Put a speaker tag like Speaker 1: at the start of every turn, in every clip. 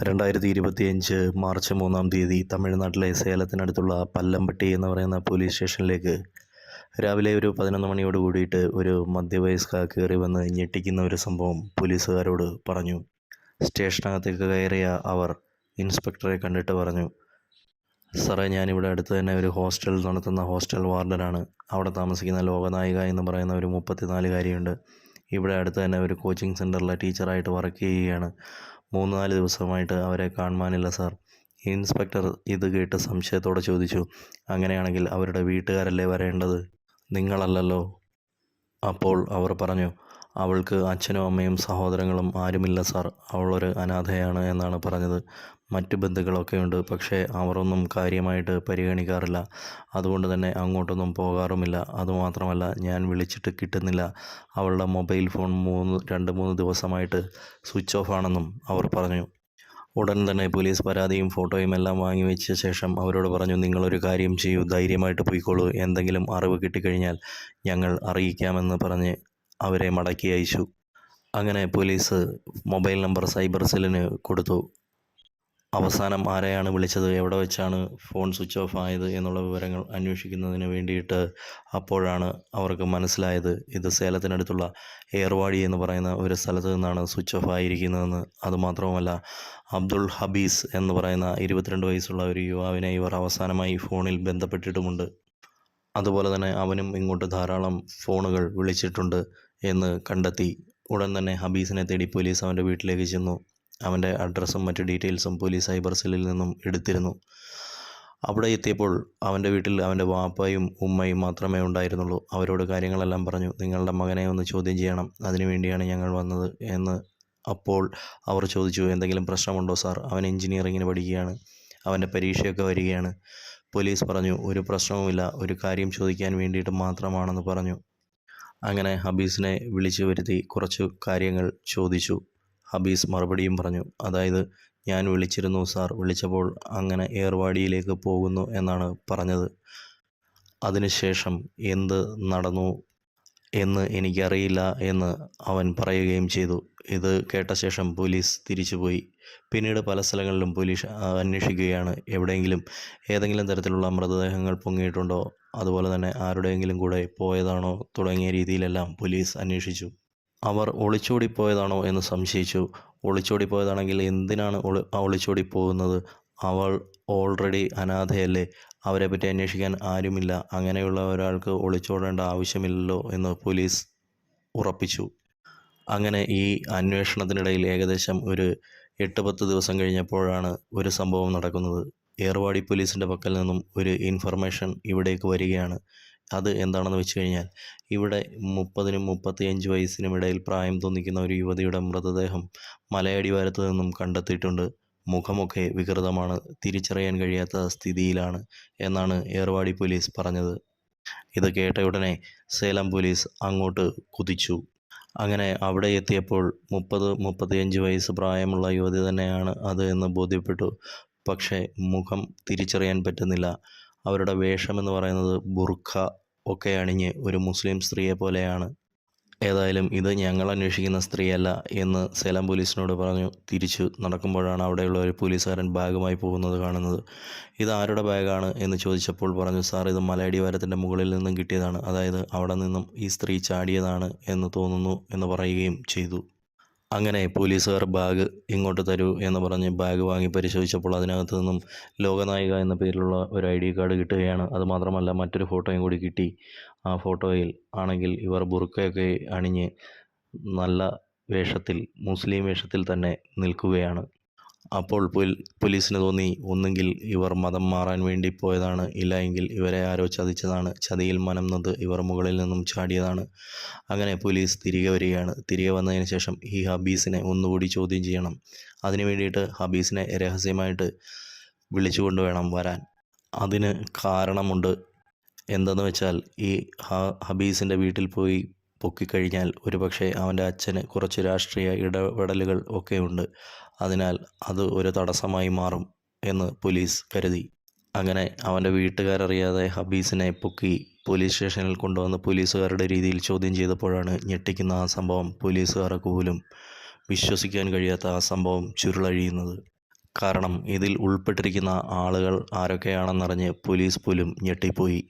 Speaker 1: രണ്ടായിരത്തി ഇരുപത്തിയഞ്ച് മാർച്ച് മൂന്നാം തീയതി തമിഴ്നാട്ടിലെ സേലത്തിനടുത്തുള്ള പല്ലമ്പട്ടി എന്ന് പറയുന്ന പോലീസ് സ്റ്റേഷനിലേക്ക് രാവിലെ ഒരു പതിനൊന്ന് മണിയോട് കൂടിയിട്ട് ഒരു മധ്യവയസ്ക കയറി വന്ന് ഞെട്ടിക്കുന്ന ഒരു സംഭവം പോലീസുകാരോട് പറഞ്ഞു. സ്റ്റേഷനകത്തേക്ക് കയറിയ അവർ ഇൻസ്പെക്ടറെ കണ്ടിട്ട് പറഞ്ഞു സാറേ ഞാനിവിടെ അടുത്ത് തന്നെ ഒരു ഹോസ്റ്റൽ നടത്തുന്ന ഹോസ്റ്റൽ വാർഡനാണ്. അവിടെ താമസിക്കുന്ന ലോകനായിക എന്ന് പറയുന്ന ഒരു മുപ്പത്തിനാലുകാരിയുണ്ട്. ഇവിടെ അടുത്ത് തന്നെ ഒരു കോച്ചിങ് സെന്ററിലെ ടീച്ചറായിട്ട് വർക്ക് ചെയ്യുകയാണ്. മൂന്ന് നാല് ദിവസമായിട്ട് അവരെ കാണുവാനില്ല സാർ. ഇൻസ്പെക്ടർ ഇത് കേട്ട് സംശയത്തോടെ ചോദിച്ചു. അങ്ങനെയാണെങ്കിൽ അവരുടെ വീട്ടുകാരല്ലേ വരേണ്ടത്? നിങ്ങളല്ലല്ലോ? അപ്പോൾ അവർ പറഞ്ഞു അവൾക്ക് അച്ഛനും അമ്മയും സഹോദരങ്ങളും ആരുമില്ല സാർ. അവളൊരു അനാഥയാണ് എന്നാണ് പറഞ്ഞത്. മറ്റ് ബന്ധുക്കളൊക്കെ ഉണ്ട് പക്ഷേ അവരൊന്നും കാര്യമായിട്ട് പരിഗണിക്കാറില്ല. അതുകൊണ്ട് തന്നെ അങ്ങോട്ടൊന്നും പോകാറുമില്ല. അതുമാത്രമല്ല ഞാൻ വിളിച്ചിട്ട് കിട്ടുന്നില്ല. അവളുടെ മൊബൈൽ ഫോൺ മൂന്ന് രണ്ട് മൂന്ന് ദിവസമായിട്ട് സ്വിച്ച് ഓഫ് ആണെന്നും അവർ പറഞ്ഞു. ഉടൻ തന്നെ പോലീസ് പരാതിയും ഫോട്ടോയും എല്ലാം വാങ്ങി വെച്ച ശേഷം അവരോട് പറഞ്ഞു നിങ്ങളൊരു കാര്യം ചെയ്യൂ ധൈര്യമായിട്ട് പോയിക്കോളൂ. എന്തെങ്കിലും അറിവ് കിട്ടിക്കഴിഞ്ഞാൽ ഞങ്ങൾ അറിയിക്കാമെന്ന് പറഞ്ഞ് അവരെ മടക്കി അയച്ചു. അങ്ങനെ പോലീസ് മൊബൈൽ നമ്പർ സൈബർ സെല്ലിന് കൊടുത്തു. അവസാനം ആരെയാണ് വിളിച്ചത് എവിടെ വെച്ചാണ് ഫോൺ സ്വിച്ച് ഓഫ് ആയത് എന്നുള്ള വിവരങ്ങൾ അന്വേഷിക്കുന്നതിന് വേണ്ടിയിട്ട് അപ്പോഴാണ് അവർക്ക് മനസ്സിലായത്. ഇത് സേലത്തിനടുത്തുള്ള ഏർവാടി എന്ന് പറയുന്ന ഒരു സ്ഥലത്ത് നിന്നാണ് സ്വിച്ച് ഓഫ് ആയിരിക്കുന്നതെന്ന്. അതുമാത്രവുമല്ല അബ്ദുൾ ഹബീസ് എന്ന് പറയുന്ന ഇരുപത്തിരണ്ട് വയസ്സുള്ള ഒരു യുവാവിനെ ഇവർ അവസാനമായി ഫോണിൽ ബന്ധപ്പെട്ടിട്ടുമുണ്ട്. അതുപോലെ തന്നെ അവനും ഇങ്ങോട്ട് ധാരാളം ഫോണുകൾ വിളിച്ചിട്ടുണ്ട്. എന്ന് കണ്ടെത്തി. ഉടൻ തന്നെ ഹബീസിനെ തേടി പോലീസ് അവന്റെ വീട്ടിലേക്ക് ചെന്നു. അവന്റെ അഡ്രസ്സും മറ്റ് ഡീറ്റെയിൽസും പോലീസ് സൈബർ സെല്ലിൽ നിന്നും എടുത്തിരുന്നു. അവിടെ എത്തിയപ്പോൾ അവന്റെ വീട്ടിൽ അവന്റെ വാപ്പയും ഉമ്മയും മാത്രമേ ഉണ്ടായിരുന്നുള്ളൂ. അവരോട് കാര്യങ്ങളെല്ലാം പറഞ്ഞു. നിങ്ങളുടെ മകനെ ഒന്ന് ചോദ്യം ചെയ്യണം. അതിനു വേണ്ടിയാണ് ഞങ്ങൾ വന്നത് എന്ന് അപ്പോൾ അവർ ചോദിച്ചു. എന്തെങ്കിലും പ്രശ്നമുണ്ടോ സാർ? അവൻ എഞ്ചിനീയറിങ്ങിന് പഠിക്കുകയാണ്. അവന്റെ പരീക്ഷയൊക്കെ വരികയാണ്. പോലീസ് പറഞ്ഞു. ഒരു പ്രശ്നവുമില്ല. ഒരു കാര്യം ചോദിക്കാൻ വേണ്ടിയിട്ട് മാത്രമാണെന്ന് പറഞ്ഞു. അങ്ങനെ ഹബീസിനെ വിളിച്ചു വരുത്തി കുറച്ച് കാര്യങ്ങൾ ചോദിച്ചു. ഹബീസ് മറുപടിയും പറഞ്ഞു അതായത് ഞാൻ വിളിച്ചിരുന്നു സാർ വിളിച്ചപ്പോൾ അങ്ങനെ ഏർവാടിയിലേക്ക് പോകുന്നു എന്നാണ് പറഞ്ഞത്. അതിനുശേഷം എന്ത് നടന്നു എന്ന് എനിക്കറിയില്ല എന്ന് അവൻ പറയുകയും ചെയ്തു. ഇത് കേട്ട ശേഷം പോലീസ് തിരിച്ചുപോയി. പിന്നീട് പല സ്ഥലങ്ങളിലും പോലീസ് അന്വേഷിക്കുകയാണ്. എവിടെയെങ്കിലും ഏതെങ്കിലും തരത്തിലുള്ള മൃതദേഹങ്ങൾ പൊങ്ങിയിട്ടുണ്ടോ? അതുപോലെ തന്നെ ആരുടെയെങ്കിലും കൂടെ പോയതാണോ തുടങ്ങിയ രീതിയിലെല്ലാം പോലീസ് അന്വേഷിച്ചു. അവർ ഒളിച്ചോടിപ്പോയതാണോ എന്ന് സംശയിച്ചു. ഒളിച്ചോടിപ്പോയതാണെങ്കിൽ എന്തിനാണ് ഒളി ഒളിച്ചോടി പോകുന്നത് അവൾ ഓൾറെഡി അനാഥയല്ലേ? അവരെ പറ്റി അന്വേഷിക്കാൻ ആരുമില്ല. അങ്ങനെയുള്ള ഒരാൾക്ക് ഒളിച്ചോടേണ്ട ആവശ്യമില്ലല്ലോ എന്ന് പോലീസ് ഉറപ്പിച്ചു. അങ്ങനെ ഈ അന്വേഷണത്തിനിടയിൽ ഏകദേശം ഒരു എട്ട് പത്ത് ദിവസം കഴിഞ്ഞപ്പോഴാണ് ഒരു സംഭവം നടക്കുന്നത്. ഏർവാടി പോലീസിന്റെ പക്കൽ നിന്നും ഒരു ഇൻഫർമേഷൻ ഇവിടേക്ക് വരികയാണ്. അത് എന്താണെന്ന് വെച്ച് കഴിഞ്ഞാൽ ഇവിടെ മുപ്പതിനും മുപ്പത്തിയഞ്ച് വയസ്സിനും ഇടയിൽ പ്രായം തോന്നിക്കുന്ന ഒരു യുവതിയുടെ മൃതദേഹം മലയടിവാരത്ത് നിന്നും കണ്ടെത്തിയിട്ടുണ്ട്. മുഖമൊക്കെ വികൃതമാണ്. തിരിച്ചറിയാൻ കഴിയാത്ത സ്ഥിതിയിലാണ് എന്നാണ് ഏർവാടി പോലീസ് പറഞ്ഞത്. ഇത് കേട്ട ഉടനെ സേലം പോലീസ് അങ്ങോട്ട് കുതിച്ചു. അങ്ങനെ അവിടെ എത്തിയപ്പോൾ മുപ്പത് മുപ്പത്തിയഞ്ച് വയസ്സ് പ്രായമുള്ള യുവതി തന്നെയാണ് അത് എന്ന് ബോധ്യപ്പെട്ടു. പക്ഷേ മുഖം തിരിച്ചറിയാൻ പറ്റുന്നില്ല. അവരുടെ വേഷമെന്ന് പറയുന്നത് ബുർഖ ഒക്കെ അണിഞ്ഞ് ഒരു മുസ്ലിം സ്ത്രീയെ പോലെയാണ്. ഏതായാലും ഇത് ഞങ്ങൾ അന്വേഷിക്കുന്ന സ്ത്രീയല്ല എന്ന് സേലം പോലീസിനോട് പറഞ്ഞു. തിരിച്ചു നടക്കുമ്പോഴാണ് അവിടെയുള്ള ഒരു പോലീസുകാരൻ ബാഗുമായി പോകുന്നത് കാണുന്നത്. ഇത് ആരുടെ ബാഗാണ് എന്ന് ചോദിച്ചപ്പോൾ പറഞ്ഞു സാർ ഇത് മലയടിവാരത്തിന്റെ മുകളിൽ നിന്നും കിട്ടിയതാണ്. അതായത് അവിടെ നിന്നും ഈ സ്ത്രീ ചാടിയതാണ് എന്ന് തോന്നുന്നു എന്ന് പറയുകയും ചെയ്തു. അങ്ങനെ പോലീസുകാർ ബാഗ് ഇങ്ങോട്ട് തരൂ എന്ന് പറഞ്ഞ് ബാഗ് വാങ്ങി പരിശോധിച്ചപ്പോൾ അതിനകത്ത് നിന്നും ലോകനായിക എന്ന പേരിലുള്ള ഒരു ഐ ഡി കാർഡ് കിട്ടുകയാണ്. അതുമാത്രമല്ല മറ്റൊരു ഫോട്ടോയും കൂടി കിട്ടി. ആ ഫോട്ടോയിൽ ആണെങ്കിൽ ഇവർ ബുർക്കയൊക്കെ അണിഞ്ഞ് നല്ല വേഷത്തിൽ മുസ്ലിം വേഷത്തിൽ തന്നെ നിൽക്കുകയാണ്. അപ്പോൾ പോലീസിന് തോന്നി ഒന്നുകിൽ ഇവർ മതം മാറാൻ വേണ്ടി പോയതാണ് ഇല്ല എങ്കിൽ ഇവരെ ആരോ ചതിച്ചതാണ് ചതിയിൽ മനം നൊന്ത് ഇവർ മുകളിൽ നിന്നും ചാടിയതാണ്. അങ്ങനെ പോലീസ് തിരികെ വരികയാണ്. തിരികെ വന്നതിന് ശേഷം ഈ ഹബീസിനെ ഒന്നുകൂടി ചോദ്യം ചെയ്യണം. അതിനു വേണ്ടിയിട്ട് ഹബീസിനെ രഹസ്യമായിട്ട് വിളിച്ചുകൊണ്ട് വേണം വരാൻ. അതിന് കാരണമുണ്ട് എന്തെന്ന് വെച്ചാൽ ഈ ഹബീസിന്റെ വീട്ടിൽ പോയി പൊക്കിക്കഴിഞ്ഞാൽ ഒരുപക്ഷെ അവന്റെ അച്ഛന് കുറച്ച് രാഷ്ട്രീയ ഇടപെടലുകൾ ഒക്കെ ഉണ്ട് അതിനാൽ അത് ഒരു തടസ്സമായി മാറും എന്ന് പോലീസ് കരുതി. അങ്ങനെ അവന്റെ വീട്ടുകാരറിയാതെ ഹബീസിനെ പൊക്കി പോലീസ് സ്റ്റേഷനിൽ കൊണ്ടുവന്ന് പോലീസുകാരുടെ രീതിയിൽ ചോദ്യം ചെയ്തപ്പോഴാണ് ഞെട്ടിക്കുന്ന ആ സംഭവം പോലീസുകാർക്ക് പോലും വിശ്വസിക്കാൻ കഴിയാത്ത ആ സംഭവം ചുരുളഴിയുന്നത്. കാരണം ഇതിൽ ഉൾപ്പെട്ടിരിക്കുന്ന ആളുകൾ ആരൊക്കെയാണെന്നറിഞ്ഞ് പോലീസ് പോലും ഞെട്ടിപ്പോയി.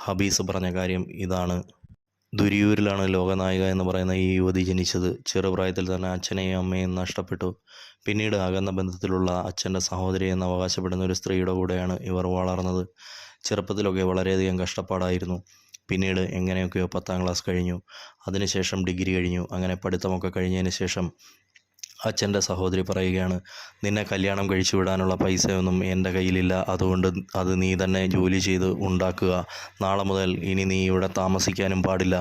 Speaker 1: ഹബീസ് പറഞ്ഞ കാര്യം ഇതാണ്. ദുരിയൂരിലാണ് ലോകനായിക എന്ന് പറയുന്ന ഈ യുവതി ജനിച്ചത്. ചെറുപ്രായത്തിൽ തന്നെ അച്ഛനെയും അമ്മയും നഷ്ടപ്പെട്ടു. പിന്നീട് അകന്ന ബന്ധത്തിലുള്ള അച്ഛന്റെ സഹോദരി എന്ന് അവകാശപ്പെടുന്ന ഒരു സ്ത്രീയുടെ കൂടെയാണ് ഇവർ വളർന്നത്. ചെറുപ്പത്തിലൊക്കെ വളരെയധികം കഷ്ടപ്പാടായിരുന്നു. പിന്നീട് എങ്ങനെയൊക്കെയോ പത്താം ക്ലാസ് കഴിഞ്ഞു. അതിനുശേഷം ഡിഗ്രി കഴിഞ്ഞു. അങ്ങനെ പഠിത്തമൊക്കെ കഴിഞ്ഞതിന് ശേഷം അച്ഛന്റെ സഹോദരി പറയുകയാണ് നിന്നെ കല്യാണം കഴിച്ചു വിടാനുള്ള പൈസയൊന്നും എന്റെ കയ്യിലില്ല. അതുകൊണ്ട് അത് നീ തന്നെ ജോലി ചെയ്ത് ഉണ്ടാക്കുക. നാളെ മുതൽ ഇനി നീ ഇവിടെ താമസിക്കാനും പാടില്ല.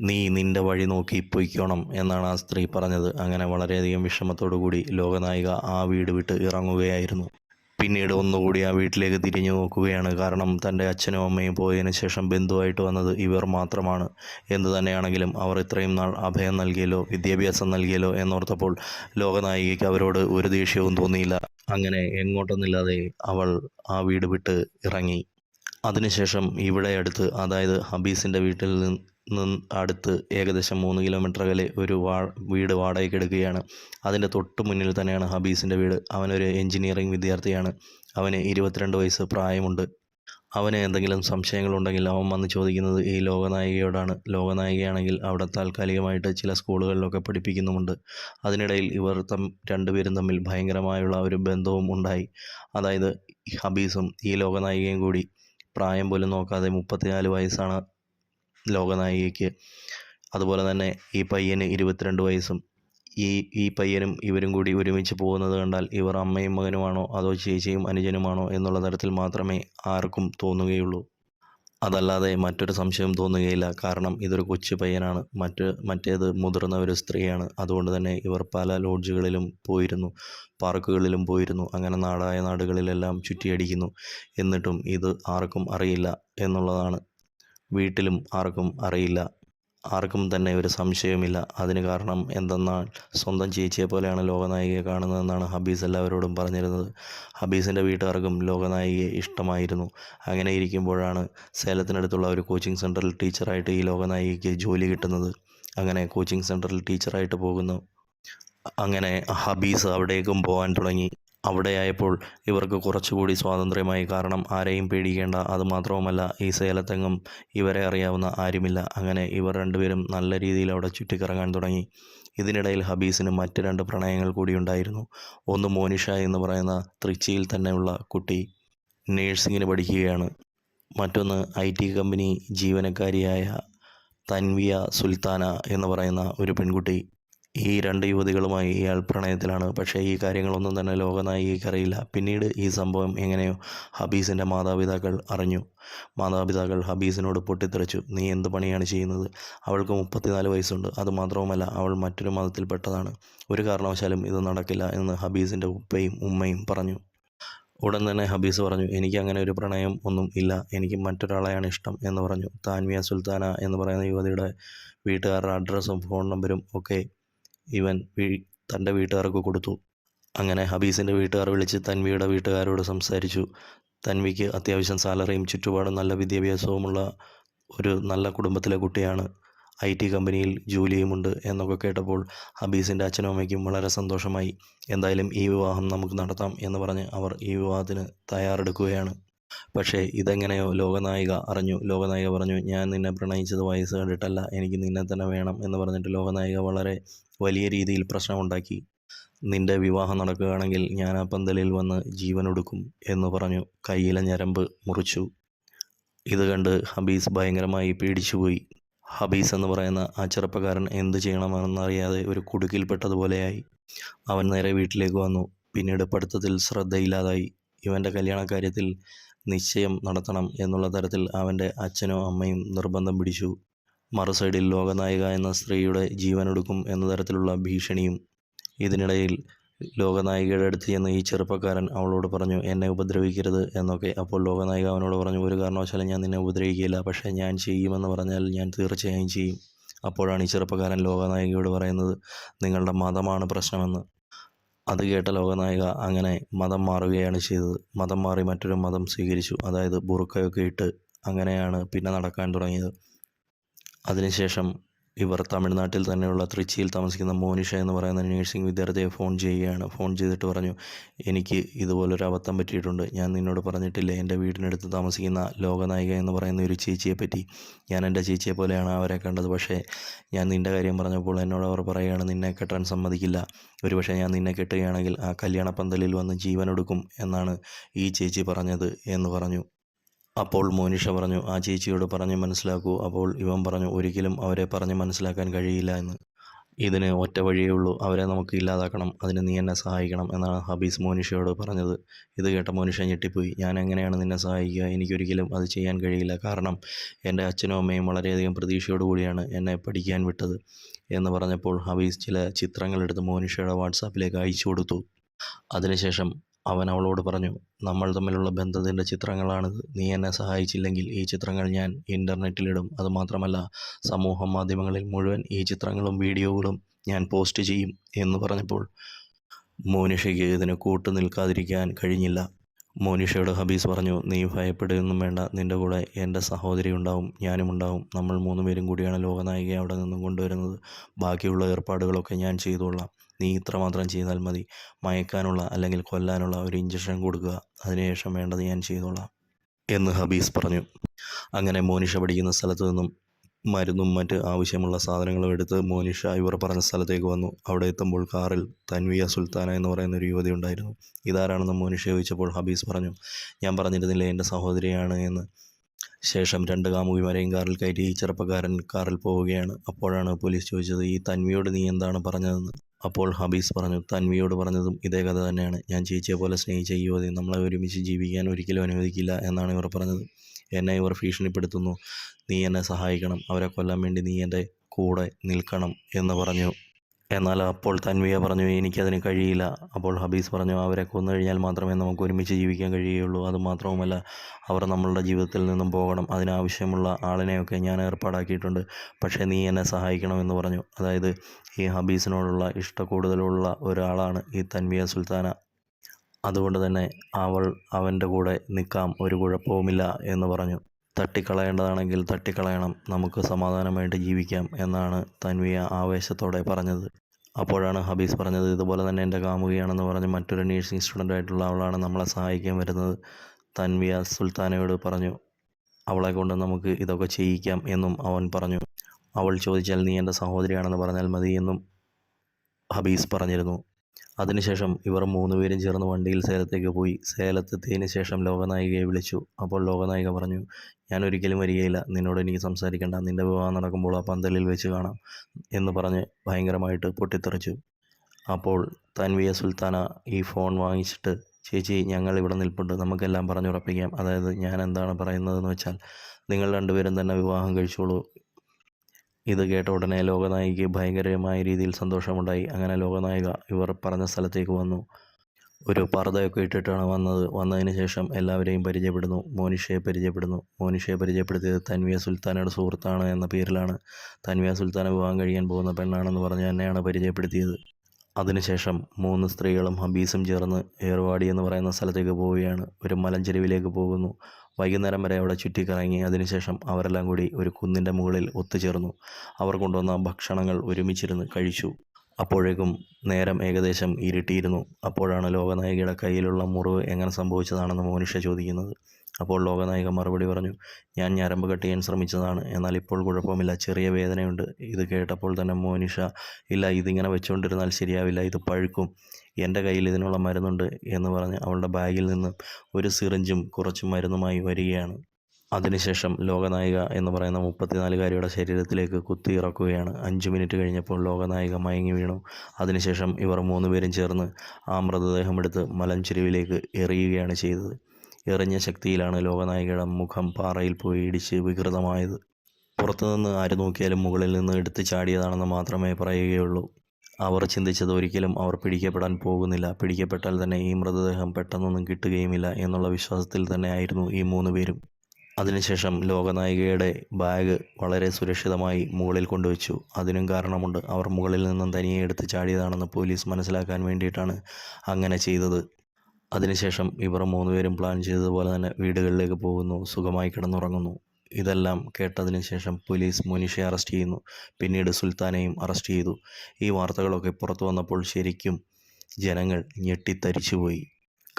Speaker 1: നീ നിന്റെ വഴി നോക്കി പൊയ്ക്കോണം എന്നാണ് ആ സ്ത്രീ പറഞ്ഞത്. അങ്ങനെ വളരെയധികം വിഷമത്തോടു കൂടി ലോകനായിക ആ വീട് വിട്ട് ഇറങ്ങുകയായിരുന്നു. പിന്നീട് ഒന്നുകൂടി ആ വീട്ടിലേക്ക് തിരിഞ്ഞു നോക്കുകയാണ്. കാരണം തന്റെ അച്ഛനും അമ്മയും പോയതിനു ശേഷം ബന്ധുവായിട്ട് വന്നത് ഇവർ മാത്രമാണ്. എന്തു തന്നെയാണെങ്കിലും അവർ ഇത്രയും നാൾ അഭയം നൽകിയല്ലോ വിദ്യാഭ്യാസം നൽകിയല്ലോ എന്നോർത്തപ്പോൾ ലോകനായികയ്ക്ക് അവരോട് ഒരു ദേഷ്യവും തോന്നിയില്ല. അങ്ങനെ എങ്ങോട്ടൊന്നില്ലാതെ അവൾ ആ വീട് വിട്ട് ഇറങ്ങി. അതിനുശേഷം ഇവിടെ അടുത്ത് അതായത് ഹബീസിന്റെ വീട്ടിൽ നിന്ന് അടുത്ത് ഏകദേശം മൂന്ന് കിലോമീറ്റർ അകലെ ഒരു വാ വീട് വാടകയ്ക്ക് എടുക്കുകയാണ്. അതിന്റെ തൊട്ട് മുന്നിൽ തന്നെയാണ് ഹബീസിന്റെ വീട്. അവനൊരു എൻജിനീയറിംഗ് വിദ്യാർത്ഥിയാണ്. അവന് ഇരുപത്തിരണ്ട് വയസ്സ് പ്രായമുണ്ട്. അവന് എന്തെങ്കിലും സംശയങ്ങളുണ്ടെങ്കിൽ അവൻ വന്ന് ചോദിക്കുന്നത് ഈ ലോകനായികയോടാണ്. ലോകനായികയാണെങ്കിൽ അവിടെ താൽക്കാലികമായിട്ട് ചില സ്കൂളുകളിലൊക്കെ പഠിപ്പിക്കുന്നുമുണ്ട്. അതിനിടയിൽ ഇവർ തം രണ്ടുപേരും തമ്മിൽ ഭയങ്കരമായുള്ള ഒരു ബന്ധവും ഉണ്ടായി. അതായത് ഹബീസും ഈ ലോകനായികയും കൂടി പ്രായം പോലും നോക്കാതെ മുപ്പത്തിനാല് വയസ്സാണ് ലോകനായികയ്ക്ക്. അതുപോലെ തന്നെ ഈ പയ്യന് ഇരുപത്തിരണ്ട് വയസ്സും ഈ ഈ പയ്യനും ഇവരും കൂടി ഒരുമിച്ച് പോകുന്നത് കണ്ടാൽ ഇവർ അമ്മയും മകനുമാണോ അതോ ചേച്ചിയും അനുജനുമാണോ എന്നുള്ള തരത്തിൽ മാത്രമേ ആർക്കും തോന്നുകയുള്ളൂ. അതല്ലാതെ മറ്റൊരു സംശയം തോന്നുകയില്ല. കാരണം ഇതൊരു കൊച്ചു പയ്യനാണ്. മറ്റ് മറ്റേത് മുതിർന്ന ഒരു സ്ത്രീയാണ്. അതുകൊണ്ട് തന്നെ ഇവർ പല ലോഡ്ജുകളിലും പോയിരുന്നു. പാർക്കുകളിലും പോയിരുന്നു. അങ്ങനെ നാടായ നാടുകളിലെല്ലാം ചുറ്റിയടിക്കുന്നു. എന്നിട്ടും ഇത് ആർക്കും അറിയില്ല എന്നുള്ളതാണ് വീട്ടിലും ആർക്കും അറിയില്ല. ആർക്കും തന്നെ ഒരു സംശയവുമില്ല. അതിന് കാരണം എന്തെന്നാൽ സ്വന്തം ചേച്ചിയെ പോലെയാണ് ലോകനായികയെ കാണുന്നതെന്നാണ് ഹബീസ് എല്ലാവരോടും പറഞ്ഞിരുന്നത്. ഹബീസിന്റെ വീട്ടുകാർക്കും ലോകനായികയെ ഇഷ്ടമായിരുന്നു. അങ്ങനെ ഇരിക്കുമ്പോഴാണ് സേലത്തിനടുത്തുള്ള ഒരു കോച്ചിങ് സെന്ററിൽ ടീച്ചറായിട്ട് ഈ ലോകനായികയ്ക്ക് ജോലി കിട്ടുന്നത്. അങ്ങനെ കോച്ചിങ് സെന്ററിൽ ടീച്ചറായിട്ട് പോകുന്നു. അങ്ങനെ ഹബീസ് അവിടേക്കും പോകാൻ തുടങ്ങി. അവിടെയായപ്പോൾ ഇവർക്ക് കുറച്ചുകൂടി സ്വാതന്ത്ര്യമായി. കാരണം ആരെയും പേടിക്കേണ്ട അതുമാത്രവുമല്ല ഈ സേലത്തെങ്ങും ഇവരെ അറിയാവുന്ന ആരുമില്ല. അങ്ങനെ ഇവർ രണ്ടുപേരും നല്ല രീതിയിൽ അവിടെ ചുറ്റിക്കറങ്ങാൻ തുടങ്ങി. ഇതിനിടയിൽ ഹബീസിന് മറ്റ് രണ്ട് പ്രണയങ്ങൾ കൂടി ഉണ്ടായിരുന്നു. ഒന്ന് മോനിഷ എന്ന് പറയുന്ന തൃച്ചിയിൽ തന്നെയുള്ള കുട്ടി നേഴ്സിങ്ങിന് പഠിക്കുകയാണ്. മറ്റൊന്ന് ഐ ടി കമ്പനി ജീവനക്കാരിയായ തൻവിയ സുൽത്താന എന്ന് പറയുന്ന ഒരു പെൺകുട്ടി ഈ രണ്ട് യുവതികളുമായി ഇയാൾ പ്രണയത്തിലാണ്. പക്ഷേ ഈ കാര്യങ്ങളൊന്നും തന്നെ ലോകനായികയ്ക്ക് അറിയില്ല. പിന്നീട് ഈ സംഭവം എങ്ങനെയോ ഹബീസിന്റെ മാതാപിതാക്കൾ അറിഞ്ഞു. മാതാപിതാക്കൾ ഹബീസിനോട് പൊട്ടിത്തെറിച്ചു. നീ എന്ത് പണിയാണ് ചെയ്യുന്നത്? അവൾക്ക് മുപ്പത്തിനാല് വയസ്സുണ്ട്. അതുമാത്രവുമല്ല അവൾ മറ്റൊരു മതത്തിൽപ്പെട്ടതാണ് ഒരു കാരണവശാലും ഇത് നടക്കില്ല എന്ന് ഹബീസിന്റെ ഉപ്പയും ഉമ്മയും പറഞ്ഞു. ഉടൻ തന്നെ ഹബീസ് പറഞ്ഞു എനിക്ക് അങ്ങനെ ഒരു പ്രണയം ഒന്നും ഇല്ല. എനിക്ക് മറ്റൊരാളെയാണ് ഇഷ്ടം എന്ന് പറഞ്ഞു. താൻവിയ സുൽത്താന എന്ന് പറയുന്ന യുവതിയുടെ വീട്ടുകാരുടെ അഡ്രസ്സും ഫോൺ നമ്പരും ഒക്കെ ഇവൻ തന്റെ വീട്ടുകാർക്ക് കൊടുത്തു. അങ്ങനെ ഹബീസിന്റെ വീട്ടുകാർ വിളിച്ച് തൻവിയുടെ വീട്ടുകാരോട് സംസാരിച്ചു. തൻവിക്ക് അത്യാവശ്യം സാലറിയും ചുറ്റുപാടും നല്ല വിദ്യാഭ്യാസവുമുള്ള ഒരു നല്ല കുടുംബത്തിലെ കുട്ടിയാണ്. ഐ ടി കമ്പനിയിൽ ജോലിയുമുണ്ട് എന്നൊക്കെ കേട്ടപ്പോൾ ഹബീസിന്റെ അച്ഛനും അമ്മയ്ക്കും വളരെ സന്തോഷമായി. എന്തായാലും ഈ വിവാഹം നമുക്ക് നടത്താം എന്ന് പറഞ്ഞ് അവർ ഈ വിവാഹത്തിന് തയ്യാറെടുക്കുകയാണ്. പക്ഷേ ഇതെങ്ങനെയോ ലോകനായിക അറിഞ്ഞു. ലോകനായിക പറഞ്ഞു ഞാൻ നിന്നെ പ്രണയിച്ചത് വയസ്സ് കണ്ടിട്ടല്ല. എനിക്ക് നിന്നെ തന്നെ വേണം എന്ന് പറഞ്ഞിട്ട് ലോകനായിക വളരെ വലിയ രീതിയിൽ പ്രശ്നമുണ്ടാക്കി. നിന്റെ വിവാഹം നടക്കുകയാണെങ്കിൽ ഞാൻ ആ പന്തലിൽ വന്ന് ജീവനൊടുക്കും എന്ന് പറഞ്ഞു കയ്യിലെ ഞരമ്പ് മുറിച്ചു. ഇത് കണ്ട് ഹബീസ് ഭയങ്കരമായി പേടിച്ചുപോയി. ഹബീസ് എന്ന് പറയുന്ന ആ ചെറുപ്പക്കാരൻ എന്ത് ചെയ്യണമെന്നറിയാതെ ഒരു കുടുക്കിൽപ്പെട്ടതുപോലെയായി അവൻ നേരെ വീട്ടിലേക്ക് വന്നു. പിന്നീട് പഠിത്തത്തിൽ ശ്രദ്ധയില്ലാതായി. ഇവന്റെ കല്യാണക്കാര്യത്തിൽ നിശ്ചയം നടത്തണം എന്നുള്ള തരത്തിൽ അവന്റെ അച്ഛനോ അമ്മയും നിർബന്ധം പിടിച്ചു. മറു സൈഡിൽ ലോകനായിക എന്ന സ്ത്രീയുടെ ജീവനൊടുക്കും എന്ന തരത്തിലുള്ള ഭീഷണിയും ഇതിനിടയിൽ ലോകനായികയുടെ അടുത്ത് ചെന്ന് ഈ ചെറുപ്പക്കാരൻ അവളോട് പറഞ്ഞു എന്നെ ഉപദ്രവിക്കരുത് എന്നൊക്കെ. അപ്പോൾ ലോകനായിക അവനോട് പറഞ്ഞു ഒരു കാരണവശാലും ഞാൻ നിന്നെ ഉപദ്രവിക്കില്ല പക്ഷേ ഞാൻ ചെയ്യുമെന്ന് പറഞ്ഞാൽ ഞാൻ തീർച്ചയായും ചെയ്യും. അപ്പോഴാണ് ഈ ചെറുപ്പക്കാരൻ ലോകനായികയോട് പറയുന്നത് നിങ്ങളുടെ മതമാണ് പ്രശ്നമെന്ന്. അത് കേട്ട ലോകനായിക അങ്ങനെ മതം മാറുകയാണ് ചെയ്തത്. മതം മാറി മറ്റൊരു മതം സ്വീകരിച്ചു. അതായത് ബുറുക്കയൊക്കെ ഇട്ട് അങ്ങനെയാണ് പിന്നെ നടക്കാൻ തുടങ്ങിയത്. അതിനുശേഷം ഇവർ തമിഴ്നാട്ടിൽ തന്നെയുള്ള തൃച്ചിയിൽ താമസിക്കുന്ന മോനിഷ എന്ന് പറയുന്ന നേഴ്സിംഗ് വിദ്യാർത്ഥിയെ ഫോൺ ചെയ്യുകയാണ്. ഫോൺ ചെയ്തിട്ട് പറഞ്ഞു എനിക്ക് ഇതുപോലൊരു അബദ്ധം പറ്റിയിട്ടുണ്ട്. ഞാൻ നിന്നോട് പറഞ്ഞിട്ടില്ല. എന്റെ വീടിനടുത്ത് താമസിക്കുന്ന ലോകനായിക എന്ന് പറയുന്ന ഒരു ചേച്ചിയെ പറ്റി. ഞാൻ എന്റെ ചേച്ചിയെ പോലെയാണ് അവരെ കണ്ടത്. പക്ഷേ ഞാൻ നിന്റെ കാര്യം പറഞ്ഞപ്പോൾ എന്നോട് അവർ പറയുകയാണ് നിന്നെ കെട്ടാൻ സമ്മതിക്കില്ല. ഒരു പക്ഷേ ഞാൻ നിന്നെ കെട്ടുകയാണെങ്കിൽ ആ കല്യാണ പന്തലിൽ വന്ന് ജീവനൊടുക്കും എന്നാണ് ഈ ചേച്ചി പറഞ്ഞത് എന്ന് പറഞ്ഞു. അപ്പോൾ മോനിഷ പറഞ്ഞു ആ ചേച്ചിയോട് പറഞ്ഞ് മനസ്സിലാക്കൂ. അപ്പോൾ ഇവൻ പറഞ്ഞു ഒരിക്കലും അവരെ പറഞ്ഞ് മനസ്സിലാക്കാൻ കഴിയില്ല എന്ന്. ഇതിന് ഒറ്റ വഴിയേ ഉള്ളൂ. അവരെ നമുക്ക് ഇല്ലാതാക്കണം. അതിന് നീ എന്നെ സഹായിക്കണം എന്നാണ് ഹബീസ് മോനിഷയോട് പറഞ്ഞത്. ഇത് കേട്ട മോനിഷ ഞെട്ടിപ്പോയി. ഞാൻ എങ്ങനെയാണ് നിന്നെ സഹായിക്കുക? എനിക്കൊരിക്കലും അത് ചെയ്യാൻ കഴിയില്ല. കാരണം എന്റെ അച്ഛനും അമ്മയും വളരെയധികം പ്രതീക്ഷയോടുകൂടിയാണ് എന്നെ പഠിക്കാൻ വിട്ടത് എന്ന് പറഞ്ഞപ്പോൾ ഹബീസ് ചില ചിത്രങ്ങളെടുത്ത് മോനിഷയുടെ വാട്സാപ്പിലേക്ക് അയച്ചു കൊടുത്തു. അതിനുശേഷം അവൻ അവളോട് പറഞ്ഞു നമ്മൾ തമ്മിലുള്ള ബന്ധത്തിന്റെ ചിത്രങ്ങളാണിത്. നീ എന്നെ സഹായിച്ചില്ലെങ്കിൽ ഈ ചിത്രങ്ങൾ ഞാൻ ഇന്റർനെറ്റിലിടും അതുമാത്രമല്ല സമൂഹ മാധ്യമങ്ങളിൽ മുഴുവൻ ഈ ചിത്രങ്ങളും വീഡിയോകളും ഞാൻ പോസ്റ്റ് ചെയ്യും എന്ന് പറഞ്ഞപ്പോൾ മോനിഷയ്ക്ക് ഇതിന് കൂട്ടു നിൽക്കാതിരിക്കാൻ കഴിഞ്ഞില്ല. മോനിഷയോട് ഹബീസ് പറഞ്ഞു നീ ഭയപ്പെടുകയൊന്നും വേണ്ട. നിന്റെ കൂടെ എന്റെ സഹോദരി ഉണ്ടാവും. ഞാനും ഉണ്ടാവും. നമ്മൾ മൂന്നുപേരും കൂടിയാണ് ലോകനായികയെ അവിടെ നിന്നും കൊണ്ടുവരുന്നത്. ബാക്കിയുള്ള ഏർപ്പാടുകളൊക്കെ ഞാൻ ചെയ്തോളാം. നീ ഇത്രമാത്രം ചെയ്താൽ മതി. മയക്കാനുള്ള അല്ലെങ്കിൽ കൊല്ലാനുള്ള ഒരു ഇഞ്ചക്ഷൻ കൊടുക്കുക. അതിനുശേഷം വേണ്ടത് ഞാൻ ചെയ്തോളാം എന്ന് ഹബീസ് പറഞ്ഞു. അങ്ങനെ മോനിഷ പഠിക്കുന്ന സ്ഥലത്ത് നിന്നും മരുന്നും മറ്റ് ആവശ്യമുള്ള സാധനങ്ങളും എടുത്ത് മോനിഷ ഇവർ പറഞ്ഞ സ്ഥലത്തേക്ക് വന്നു. അവിടെ എത്തുമ്പോൾ കാറിൽ തൻവിയ സുൽത്താന എന്ന് പറയുന്ന ഒരു യുവതി ഉണ്ടായിരുന്നു. ഇതാരാണെന്ന് മോനിഷ ചോദിച്ചപ്പോൾ ഹബീസ് പറഞ്ഞു ഞാൻ പറഞ്ഞിരുന്നില്ലേ എന്റെ സഹോദരിയാണ് എന്ന്. ശേഷം രണ്ട് കാമുകിമാരെയും കാറിൽ കയറ്റി ഈ ചെറുപ്പക്കാരൻ കാറിൽ പോവുകയാണ്. അപ്പോഴാണ് പോലീസ് ചോദിച്ചത് ഈ തൻവിയോട് നീ എന്താണ് പറഞ്ഞതെന്ന്? അപ്പോൾ ഹബീസ് പറഞ്ഞു തൻവിയോട് പറഞ്ഞതും ഇതേ കഥ തന്നെയാണ്. ഞാൻ ചേച്ചിയെ പോലെ സ്നേഹിച്ച യുവതി നമ്മളെ ഒരുമിച്ച് ജീവിക്കാൻ ഒരിക്കലും അനുവദിക്കില്ല എന്നാണ് ഇവർ പറഞ്ഞത്. എന്നെ ഇവർ ഭീഷണിപ്പെടുത്തുന്നു. നീ എന്നെ സഹായിക്കണം. അവരെ കൊല്ലാൻ വേണ്ടി നീ എന്റെ കൂടെ നിൽക്കണം എന്ന് പറഞ്ഞു. എന്നാൽ അപ്പോൾ തൻവിയ പറഞ്ഞു എനിക്കതിന് കഴിയില്ല. അപ്പോൾ ഹബീസ് പറഞ്ഞു അവരെ കൊന്നു കഴിഞ്ഞാൽ മാത്രമേ നമുക്ക് ഒരുമിച്ച് ജീവിക്കാൻ കഴിയുകയുള്ളൂ. അതുമാത്രവുമല്ല അവർ നമ്മളുടെ ജീവിതത്തിൽ നിന്നും പോകണം. അതിനാവശ്യമുള്ള ആളിനെയൊക്കെ ഞാൻ ഏർപ്പാടാക്കിയിട്ടുണ്ട്. പക്ഷേ നീ എന്നെ സഹായിക്കണമെന്ന് പറഞ്ഞു. അതായത് ഈ ഹബീസിനോടുള്ള ഇഷ്ടക്കൂടുതലുള്ള ഒരാളാണ് ഈ തൻവിയ സുൽത്താന. അതുകൊണ്ട് തന്നെ അവൾ അവന്റെ കൂടെ നിൽക്കാം ഒരു കുഴപ്പവുമില്ല എന്ന് പറഞ്ഞു. തട്ടിക്കളയേണ്ടതാണെങ്കിൽ തട്ടിക്കളയണം. നമുക്ക് സമാധാനമായിട്ട് ജീവിക്കാം എന്നാണ് തൻവിയ ആവേശത്തോടെ പറഞ്ഞത്. അപ്പോഴാണ് ഹബീസ് പറഞ്ഞത് ഇതുപോലെ തന്നെ എന്റെ കാമുകയാണെന്ന് പറഞ്ഞ് മറ്റൊരു നേഴ്സിംഗ് സ്റ്റുഡന്റ് ആയിട്ടുള്ള അവളാണ് നമ്മളെ സഹായിക്കാൻ വരുന്നത് തൻവിയ സുൽത്താനയോട് പറഞ്ഞു. അവളെ കൊണ്ട് നമുക്ക് ഇതൊക്കെ ചെയ്യിക്കാം എന്നും അവൻ പറഞ്ഞു. അവൾ ചോദിച്ചാൽ നീ എന്റെ സഹോദരിയാണെന്ന് പറഞ്ഞാൽ മതി എന്നും ഹബീസ് പറഞ്ഞിരുന്നു. അതിനുശേഷം ഇവർ മൂന്നുപേരും ചേർന്ന് വണ്ടിയിൽ സേലത്തേക്ക് പോയി. സേലത്തെത്തിയതിന് ശേഷം ലോകനായികയെ വിളിച്ചു. അപ്പോൾ ലോകനായിക പറഞ്ഞു ഞാൻ ഒരിക്കലും വരികയില്ല. നിന്നോട് എനിക്ക് സംസാരിക്കേണ്ട. നിന്റെ വിവാഹം നടക്കുമ്പോൾ ആ പന്തലിൽ വെച്ച് കാണാം എന്ന് പറഞ്ഞ് ഭയങ്കരമായിട്ട് പൊട്ടിത്തെറിച്ചു. അപ്പോൾ തൻവിയ സുൽത്താന ഈ ഫോൺ വാങ്ങിച്ചിട്ട് ചേച്ചി ഞങ്ങൾ ഇവിടെ നിൽപ്പുണ്ട്. നമുക്കെല്ലാം പറഞ്ഞുറപ്പിക്കാം. അതായത് ഞാൻ എന്താണ് പറയുന്നതെന്ന് വെച്ചാൽ നിങ്ങൾ രണ്ടുപേരും തന്നെ വിവാഹം കഴിച്ചോളൂ. ഇത് കേട്ട ഉടനെ ലോകനായികയ്ക്ക് ഭയങ്കരമായ രീതിയിൽ സന്തോഷമുണ്ടായി. അങ്ങനെ ലോകനായിക ഇവർ പറഞ്ഞ സ്ഥലത്തേക്ക് വന്നു. ഒരു പർദ്ദയൊക്കെ ഇട്ടിട്ടാണ് വന്നത്. വന്നതിന് ശേഷം എല്ലാവരെയും പരിചയപ്പെടുന്നു. മോനിഷയെ പരിചയപ്പെടുന്നു. മോനിഷയെ പരിചയപ്പെടുത്തിയത് തൻവിയ സുൽത്താനയുടെ സുഹൃത്താണ് എന്ന പേരിലാണ്. തൻവിയ സുൽത്താനെ വിവാഹം കഴിയാൻ പോകുന്ന പെണ്ണാണെന്ന് പറഞ്ഞ് തന്നെയാണ് പരിചയപ്പെടുത്തിയത്. അതിനുശേഷം മൂന്ന് സ്ത്രീകളും ഹബീസും ചേർന്ന് ഏർവാടി എന്ന് പറയുന്ന സ്ഥലത്തേക്ക് പോവുകയാണ്. ഒരു മലഞ്ചെരുവിലേക്ക് പോകുന്നു. വൈകുന്നേരം വരെ അവിടെ ചുറ്റിക്കറങ്ങി അതിനുശേഷം അവരെല്ലാം കൂടി ഒരു കുന്നിന്റെ മുകളിൽ ഒത്തുചേർന്നു. അവർ കൊണ്ടുവന്ന ഭക്ഷണങ്ങൾ ഒരുമിച്ചിരുന്ന് കഴിച്ചു. അപ്പോഴേക്കും നേരം ഏകദേശം ഇരുട്ടിയിരുന്നു. അപ്പോഴാണ് ലോകനായികയുടെ കയ്യിലുള്ള മുറിവ് എങ്ങനെ സംഭവിച്ചതാണെന്ന് മോനിഷ ചോദിക്കുന്നത്. അപ്പോൾ ലോകനായിക മറുപടി പറഞ്ഞു ഞാൻ ഞരമ്പ് കട്ട് ചെയ്യാൻ ശ്രമിച്ചതാണ്. എന്നാൽ ഇപ്പോൾ കുഴപ്പമില്ല. ചെറിയ വേദനയുണ്ട്. ഇത് കേട്ടപ്പോൾ തന്നെ മോനിഷ ഇല്ല ഇതിങ്ങനെ വെച്ചുകൊണ്ടിരുന്നാൽ ശരിയാവില്ല. ഇത് പഴുക്കും. എന്റെ കയ്യിൽ ഇതിനുള്ള മരുന്നുണ്ട് എന്ന് പറഞ്ഞ് അവളുടെ ബാഗിൽ നിന്ന് ഒരു സിറിഞ്ചും കുറച്ച് മരുന്നുമായി വരികയാണ്. അതിനുശേഷം ലോകനായിക എന്ന് പറയുന്ന മുപ്പത്തിനാലുകാരിയുടെ ശരീരത്തിലേക്ക് കുത്തി ഇറക്കുകയാണ്. അഞ്ച് മിനിറ്റ് കഴിഞ്ഞപ്പോൾ ലോകനായിക മയങ്ങി വീണു. അതിനുശേഷം ഇവർ മൂന്നുപേരും ചേർന്ന് ആ മൃതദേഹം എടുത്ത് മലഞ്ചെരുവിലേക്ക് എറിയുകയാണ് ചെയ്തത്. എറിഞ്ഞ ശക്തിയിലാണ് ലോകനായികയുടെ മുഖം പാറയിൽ പോയി ഇടിച്ച് വികൃതമായത്. പുറത്തുനിന്ന് ആര് നോക്കിയാലും മുകളിൽ നിന്ന് എടുത്തു ചാടിയതാണെന്ന് മാത്രമേ പറയുകയുള്ളൂ. അവർ ചിന്തിച്ചത് ഒരിക്കലും അവർ പിടിക്കപ്പെടാൻ പോകുന്നില്ല. പിടിക്കപ്പെട്ടാൽ തന്നെ ഈ മൃതദേഹം പെട്ടെന്നൊന്നും കിട്ടുകയുമില്ല എന്നുള്ള വിശ്വാസത്തിൽ തന്നെ ആയിരുന്നു ഈ മൂന്ന് പേരും. അതിനുശേഷം ലോകനായികയുടെ ബാഗ് വളരെ സുരക്ഷിതമായി മുകളിൽ കൊണ്ടുവച്ചു. അതിനും കാരണമുണ്ട്. അവർ മുകളിൽ നിന്നും തനിയെ എടുത്ത് ചാടിയതാണെന്ന് പോലീസ് മനസ്സിലാക്കാൻ വേണ്ടിയിട്ടാണ് അങ്ങനെ ചെയ്തത്. അതിനുശേഷം ഇവർ മൂന്നുപേരും പ്ലാൻ ചെയ്തതുപോലെ തന്നെ വീടുകളിലേക്ക് പോകുന്നു. സുഖമായി കിടന്നുറങ്ങുന്നു. ഇതെല്ലാം കേട്ടതിന് ശേഷം പോലീസ് മുനിഷയെ അറസ്റ്റ് ചെയ്യുന്നു. പിന്നീട് സുൽത്താനെയും അറസ്റ്റ് ചെയ്തു. ഈ വാർത്തകളൊക്കെ പുറത്തു വന്നപ്പോൾ ശരിക്കും ജനങ്ങൾ ഞെട്ടിത്തരിച്ചുപോയി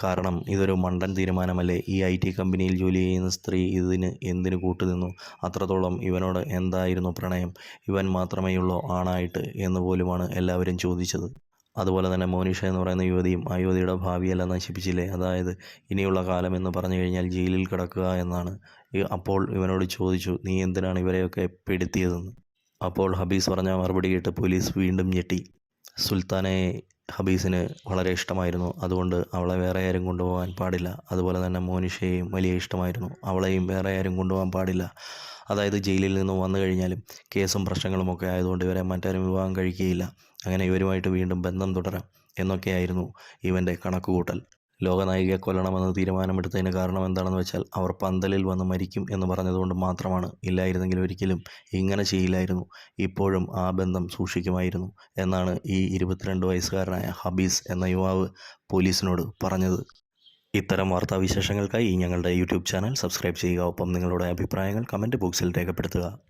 Speaker 1: കാരണം ഇതൊരു മണ്ടൻ തീരുമാനമല്ലേ? ഈ ഐ ടി കമ്പനിയിൽ ജോലി ചെയ്യുന്ന സ്ത്രീ ഇതിന് എന്തിനു കൂട്ടുനിന്നു? അത്രത്തോളം ഇവനോട് എന്തായിരുന്നു പ്രണയം? ഇവൻ മാത്രമേയുള്ളൂ ആണായിട്ട് എന്ന് പോലുമാണ് എല്ലാവരും ചോദിച്ചത്. അതുപോലെ തന്നെ മോനിഷ എന്ന് പറയുന്ന യുവതിയും ആ യുവതിയുടെ ഭാവിയെല്ലാം നശിപ്പിച്ചില്ലേ? അതായത് ഇനിയുള്ള കാലം എന്ന് പറഞ്ഞു കഴിഞ്ഞാൽ ജയിലിൽ കിടക്കുക എന്നാണ് അപ്പോൾ ഇവനോട് ചോദിച്ചു നീ എന്തിനാണ് ഇവരെയൊക്കെ പെടുത്തിയതെന്ന്? അപ്പോൾ ഹബീസ് പറഞ്ഞ മറുപടി കേട്ട് പോലീസ് വീണ്ടും ഞെട്ടി. സുൽത്താനെ ഹബീസിന് വളരെ ഇഷ്ടമായിരുന്നു. അതുകൊണ്ട് അവളെ വേറെ ആരും കൊണ്ടുപോകാൻ പാടില്ല. അതുപോലെ തന്നെ മോനിഷയെയും വലിയ ഇഷ്ടമായിരുന്നു. അവളെയും വേറെ ആരും കൊണ്ടുപോകാൻ പാടില്ല. അതായത് ജയിലിൽ നിന്ന് വന്നു കഴിഞ്ഞാലും കേസും പ്രശ്നങ്ങളും ഒക്കെ ആയതുകൊണ്ട് ഇവരെ മറ്റാരും വിവാഹം കഴിക്കുകയില്ല. അങ്ങനെ ഇവരുമായിട്ട് വീണ്ടും ബന്ധം തുടരാം എന്നൊക്കെയായിരുന്നു ഇവന്റെ കണക്കുകൂട്ടൽ. ലോകനായികയെ കൊല്ലണമെന്ന് തീരുമാനമെടുത്തതിന് കാരണം എന്താണെന്ന് വെച്ചാൽ അവർ പന്തലിൽ വന്ന് മരിക്കും എന്ന് പറഞ്ഞതുകൊണ്ട് മാത്രമാണ്. ഇല്ലായിരുന്നെങ്കിൽ ഒരിക്കലും ഇങ്ങനെ ചെയ്യില്ലായിരുന്നു. ഇപ്പോഴും ആ ബന്ധം സൂക്ഷിക്കുമായിരുന്നു എന്നാണ് ഈ ഇരുപത്തിരണ്ട് വയസ്സുകാരനായ ഹബീസ് എന്ന യുവാവ് പോലീസിനോട് പറഞ്ഞത്. ഇത്തരം വാർത്താവിശേഷങ്ങൾക്കായി ഞങ്ങളുടെ യൂട്യൂബ് ചാനൽ സബ്സ്ക്രൈബ് ചെയ്യുക. ഒപ്പം നിങ്ങളുടെ അഭിപ്രായങ്ങൾ കമന്റ് ബോക്സിൽ രേഖപ്പെടുത്തുക.